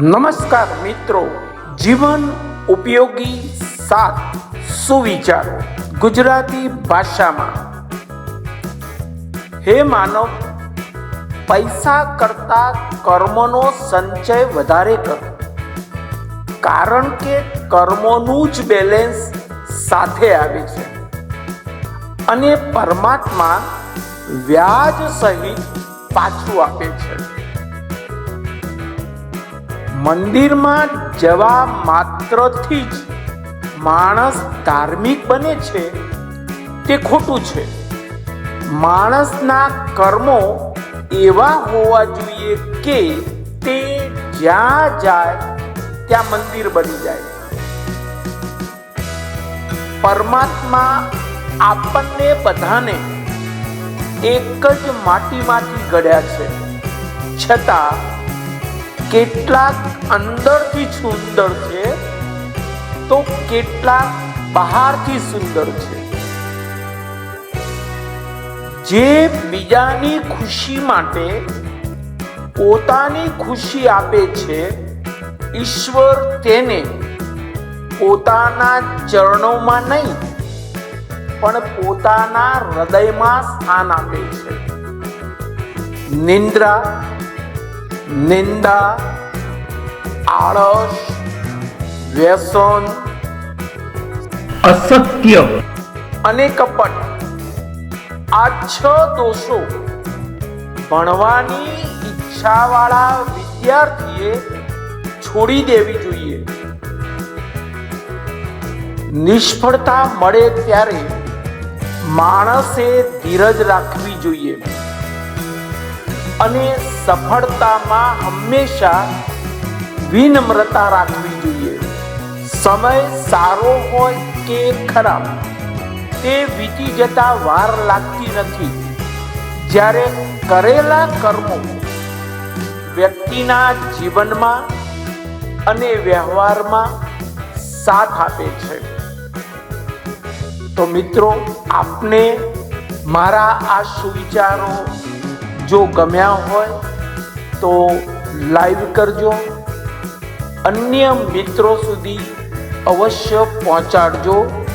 નમસ્કાર મિત્રો, જીવન ઉપયોગી સાત સુવિચારો ગુજરાતી ભાષામાં. હે માનવ, પૈસા કરતા કર્મનો સંચય વધારે કર. કારણ કે કર્મોનું જ બેલેન્સ સાથે આવે છે. અને પરમાત્મા વ્યાજ સહિત પાછું આપે છે. મંદિરમાં જવા માત્રથી જ માણસ ધાર્મિક બને છે, તે ખોટું છે. માણસના કર્મો એવા હોવા જોઈએ કે તે જ્યાં જાય, ત્યાં મંદિર બની જાય. પરમાત્મા આપણને બધાને એક જ માટીમાંથી ઘડ્યા છે. છતાં કેટલાક અંદરથી સુંદર છે, તો કેટલાક બહારથી સુંદર છે. જે બીજાની ખુશી માટે પોતાની ખુશી આપે છે, ઈશ્વર તેને પોતાના ચરણોમાં નહીં, પણ પોતાના હૃદયમાં સ્થાન આપે છે. નિંદ્રા નિંદા આળસ વ્યસન અસત્ય. અને કપટ. આ છ દોષો ભણવાની ઈચ્છાવાળા વિદ્યાર્થીએ છોડી દેવી જોઈએ. નિષ્ફળતા મળે ત્યારે માણસે ધીરજ રાખવી જોઈએ. અને સફળતામાં હંમેશા વિનમ્રતા રાખવી જોઈએ. સમય સારો હોય કે ખરાબ, તે વીતી જતા વાર લાગતી નથી. જ્યારે કરેલા કર્મો વ્યક્તિના જીવનમાં અને વ્યવહારમાં સાથ આપે છે. તો મિત્રો, આપને મારા આ સુવિચારો જો ગમ્યા હોય તો લાઈવ કરજો. અન્ય મિત્રો સુધી અવશ્ય પહોંચાડજો.